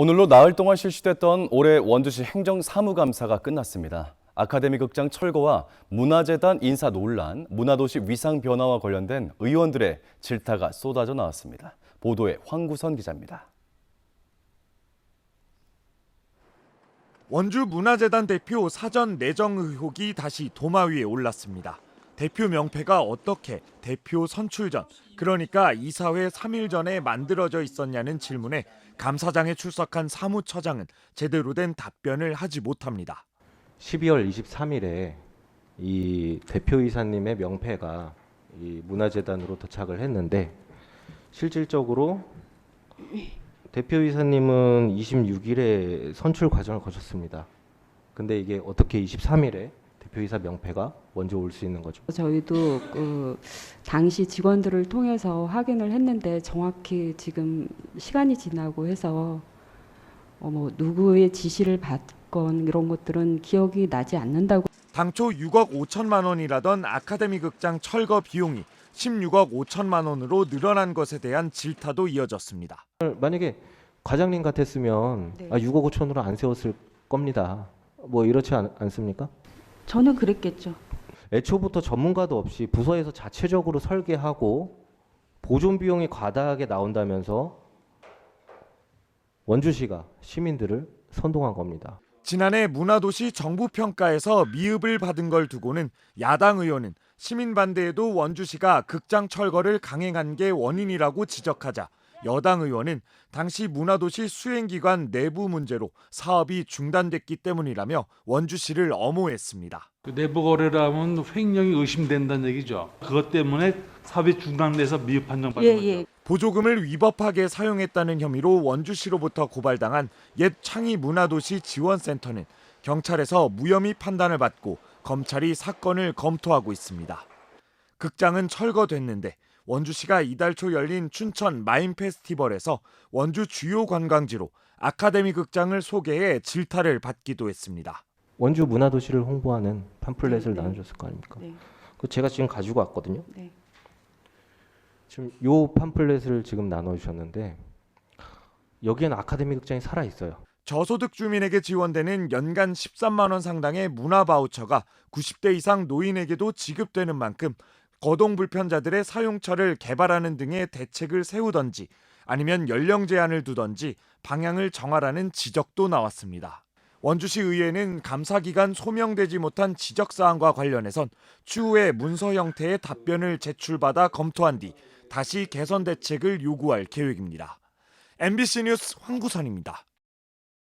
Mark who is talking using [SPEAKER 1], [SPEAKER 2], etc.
[SPEAKER 1] 오늘로 나흘 동안 실시됐던 올해 원주시 행정사무감사가 끝났습니다. 아카데미 극장 철거와 문화재단 인사 논란, 문화도시 위상 변화와 관련된 의원들의 질타가 쏟아져 나왔습니다. 보도에 황구선 기자입니다.
[SPEAKER 2] 원주 문화재단 대표 사전 내정 의혹이 다시 도마 위에 올랐습니다. 대표 명패가 어떻게 대표 선출 전, 그러니까 이사회 3일 전에 만들어져 있었냐는 질문에 감사장에 출석한 사무처장은 제대로 된 답변을 하지 못합니다.
[SPEAKER 3] 12월 23일에 이 대표이사님의 명패가 이 문화재단으로 도착을 했는데 실질적으로 대표이사님은 26일에 선출 과정을 거쳤습니다. 근데 이게 어떻게 23일에 대표이사 명패가 먼저 올 수 있는 거죠?
[SPEAKER 4] 저희도 그 당시 직원들을 통해서 확인을 했는데 정확히 지금 시간이 지나고 해서 어 뭐 누구의 지시를 받건 이런 것들은 기억이 나지 않는다고
[SPEAKER 2] 당초 6억 5천만 원이라던 아카데미 극장 철거 비용이 16억 5천만 원으로 늘어난 것에 대한 질타도 이어졌습니다.
[SPEAKER 3] 만약에 과장님 같았으면
[SPEAKER 4] 네.
[SPEAKER 3] 아, 6억 5천으로 안 세웠을 겁니다. 뭐 이렇지 않, 않습니까?
[SPEAKER 4] 저는 그랬겠죠.
[SPEAKER 3] 애초부터 전문가도 없이 부서에서 자체적으로 설계하고 보존 비용이 과다하게 나온다면서 원주시가 시민들을 선동한 겁니다.
[SPEAKER 2] 지난해 문화도시 정부 평가에서 미흡을 받은 걸 두고는 야당 의원은 시민 반대에도 원주시가 극장 철거를 강행한 게 원인이라고 지적하자 여당 의원은 당시 문화도시 수행기관 내부 문제로 사업이 중단됐기 때문이라며 원주시를 엄호했습니다.
[SPEAKER 5] 그 내부 거래를 하면 횡령이 의심된다는 얘기죠. 그것 때문에 사업이 중단돼서 미흡 판정 받은
[SPEAKER 4] 예,
[SPEAKER 5] 거죠.
[SPEAKER 4] 예.
[SPEAKER 2] 보조금을 위법하게 사용했다는 혐의로 원주시로부터 고발당한 옛 창의 문화도시 지원센터는 경찰에서 무혐의 판단을 받고 검찰이 사건을 검토하고 있습니다. 극장은 철거됐는데 원주시가 이달 초 열린 춘천 마인 페스티벌에서 원주 주요 관광지로 아카데미 극장을 소개해 질타를 받기도 했습니다.
[SPEAKER 3] 원주 문화도시를 홍보하는 팜플렛을
[SPEAKER 4] 네, 네.
[SPEAKER 3] 나눠줬을 거 아닙니까?
[SPEAKER 4] 네.
[SPEAKER 3] 그 제가 지금 가지고 왔거든요.
[SPEAKER 4] 네.
[SPEAKER 3] 지금 요 팜플렛을 지금 나눠주셨는데 여기에는 아카데미 극장이 살아 있어요.
[SPEAKER 2] 저소득 주민에게 지원되는 연간 13만 원 상당의 문화 바우처가 90대 이상 노인에게도 지급되는 만큼 거동 불편자들의 사용처를 개발하는 등의 대책을 세우던지 아니면 연령 제한을 두던지 방향을 정하라는 지적도 나왔습니다. 원주시 의회는 감사 기간 소명되지 못한 지적 사항과 관련해선 추후에 문서 형태의 답변을 제출받아 검토한 뒤 다시 개선 대책을 요구할 계획입니다. MBC 뉴스 황구선입니다.